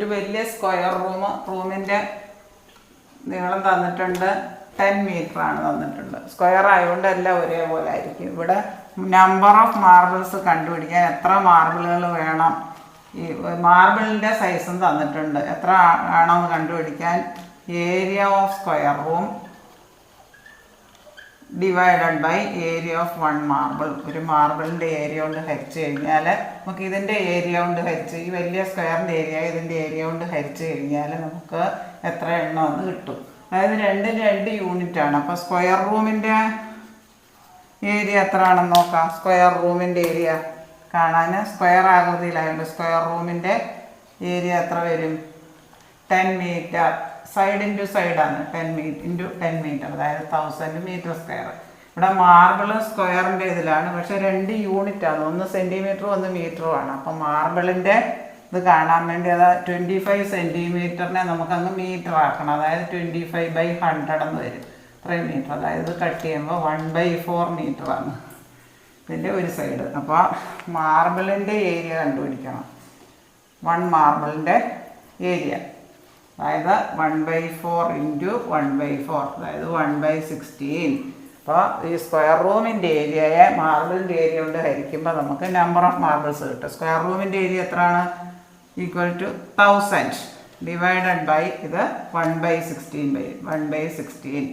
ഒരു വലിയ square room റൂമിന്റെ നീളം തന്നിട്ടുണ്ട്. ടെൻ മീറ്റർ ആണ് തന്നിട്ടുണ്ട് സ്ക്വയർ ആയതുകൊണ്ട് എല്ലാം ഒരേപോലെ ആയിരിക്കും. ഇവിടെ നമ്പർ ഓഫ് മാർബിൾസ് കണ്ടുപിടിക്കാൻ എത്ര മാർബിളുകൾ വേണം? ഈ മാർബിളിന്റെ സൈസും തന്നിട്ടുണ്ട്. എത്ര വേണമെന്ന് കണ്ടുപിടിക്കാൻ? Area of square room divided by area of one marble ഒരു മാർബിളിന്റെ ഏരിയ കൊണ്ട് ഹരിച്ച് കഴിഞ്ഞാൽ നമുക്ക് ഇതിന്റെ ഏരിയ കൊണ്ട് ഹരിച്ച് ഈ വലിയ സ്ക്വയറിന്റെ ഏരിയ ഇതിന്റെ ഏരിയ കൊണ്ട് ഹരിച്ച് കഴിഞ്ഞാൽ നമുക്ക് എത്ര എണ്ണം എന്ന് കിട്ടും. അതായത് രണ്ടും രണ്ട് യൂണിറ്റ് ആണ്. അപ്പോൾ സ്ക്വയർ റൂമിന്റെ ഏരിയ എത്ര ആണെന്ന് നോക്കാം. സ്ക്വയർ റൂമിന്റെ ഏരിയ കാണാൻ സ്ക്വയർ ആകൃതിയിലായതുകൊണ്ട് സ്ക്വയർ റൂമിന്റെ ഏരിയ എത്ര വരും? ടെൻ മീറ്റർ സൈഡ് ഇന്റു സൈഡാണ്. Ten metre into ten metre അതായത് തൗസൻഡ് മീറ്റർ സ്ക്വയർ ഇവിടെ മാർബിൾ സ്ക്വയറിന്റെ ഇതിലാണ്. പക്ഷെ രണ്ട് യൂണിറ്റ് ആണ്. ഒന്ന് സെന്റിമീറ്ററും ഒന്ന് മീറ്ററും ആണ്. അപ്പം മാർബിളിന്റെ ഇത് കാണാൻ വേണ്ടി അത് ട്വന്റി ഫൈവ് സെന്റിമീറ്ററിനെ നമുക്കങ്ങ് മീറ്റർ ആക്കണം. അതായത് ട്വന്റി ഫൈവ് ബൈ ഹൺഡ്രഡ് എന്ന് വരും. ഇത്രയും മീറ്റർ അതായത് കട്ട് ചെയ്യുമ്പോൾ വൺ ബൈ ഫോർ ആണ്. ഇതിന്റെ ഒരു സൈഡ് അപ്പോൾ മാർബിളിന്റെ ഏരിയ കണ്ടുപിടിക്കണം. വൺ മാർബിളിന്റെ ഏരിയ അതായത് one by four into one by four അതായത് വൺ ബൈ സിക്സ്റ്റീൻ അപ്പോൾ ഈ സ്ക്വയർ റൂമിന്റെ ഏരിയയെ മാർബിളിന്റെ ഏരിയ കൊണ്ട് ഹരിക്കുമ്പോൾ നമുക്ക് നമ്പർ ഓഫ് മാർബിൾസ് കിട്ടും. സ്ക്വയർ റൂമിന്റെ ഏരിയ എത്രയാണ്? Equal to thousand divided by ഇത് one by sixteen by one by sixteen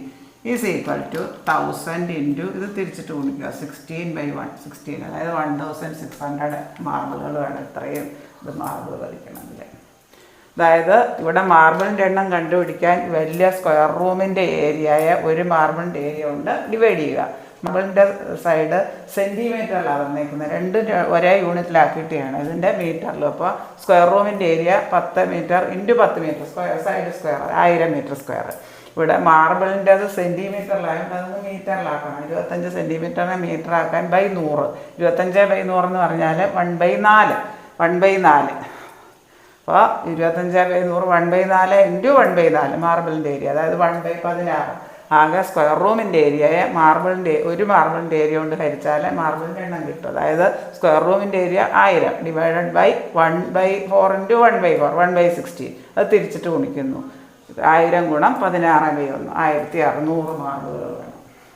is equal to thousand into ഇത് തിരിച്ചിട്ട് ഗുണിക്കുക. സിക്സ്റ്റീൻ ബൈ വൺ സിക്സ്റ്റീൻ അതായത് വൺ തൗസൻഡ് സിക്സ് ഹൺഡ്രഡ് മാർബിളുകൾ വേണം ഇത്രയും ഇത് മാർബിൾ കളിക്കണമെങ്കിൽ അതായത് ഇവിടെ മാർബിളിന്റെ എണ്ണം കണ്ടുപിടിക്കാൻ വലിയ സ്ക്വയർ റൂമിന്റെ ഏരിയയെ ഒരു മാർബിളിന്റെ ഏരിയ കൊണ്ട് ഡിവൈഡ് ചെയ്യുക. മാർബിളിന്റെ സൈഡ് സെന്റിമീറ്ററിലാണ് വന്നേക്കുന്നത്. രണ്ട് ഒരേ യൂണിറ്റിലാക്കിയിട്ടാണ് ഇതിന്റെ മീറ്ററിൽ അപ്പോൾ സ്ക്വയർ റൂമിന്റെ ഏരിയ പത്ത് മീറ്റർ ഇന്റു പത്ത് മീറ്റർ സ്ക്വയർ സൈഡ് സ്ക്വയർ ആയിരം മീറ്റർ സ്ക്വയർ ഇവിടെ മാർബിളിന്റെ അത് സെന്റിമീറ്ററിലായതുകൊണ്ട് അതൊന്ന് മീറ്ററിലാക്കണം ഇരുപത്തഞ്ച് സെന്റിമീറ്ററിനെ മീറ്റർ ആക്കാൻ ബൈ നൂറ്. ഇരുപത്തഞ്ച് ബൈ നൂറെന്ന് പറഞ്ഞാൽ വൺ ബൈ നാല്. വൺ ബൈ നാല്. അപ്പോൾ ഇരുപത്തഞ്ച് ബൈ നൂറ് വൺ ബൈ നാല് ഇന്റു വൺ ബൈ നാല് മാർബിളിന്റെ ഏരിയ അതായത് വൺ ബൈ പതിനാറ്. ആകെ സ്ക്വയർ റൂമിന്റെ ഏരിയയെ മാർബിളിന്റെ ഒരു മാർബിളിന്റെ ഏരിയ കൊണ്ട് ഹരിച്ചാൽ മാർബിളിന്റെ എണ്ണം കിട്ടും. അതായത് സ്ക്വയർ റൂമിന്റെ ഏരിയ ആയിരം divided by one by four into one by four one by sixteen അത് തിരിച്ചിട്ട് ഗുണിക്കുന്നു. ആയിരം ഗുണം പതിനാറ് ബൈ ഒന്ന്. ആയിരത്തി അറുന്നൂറ് മാർബിളുകൾ വേണം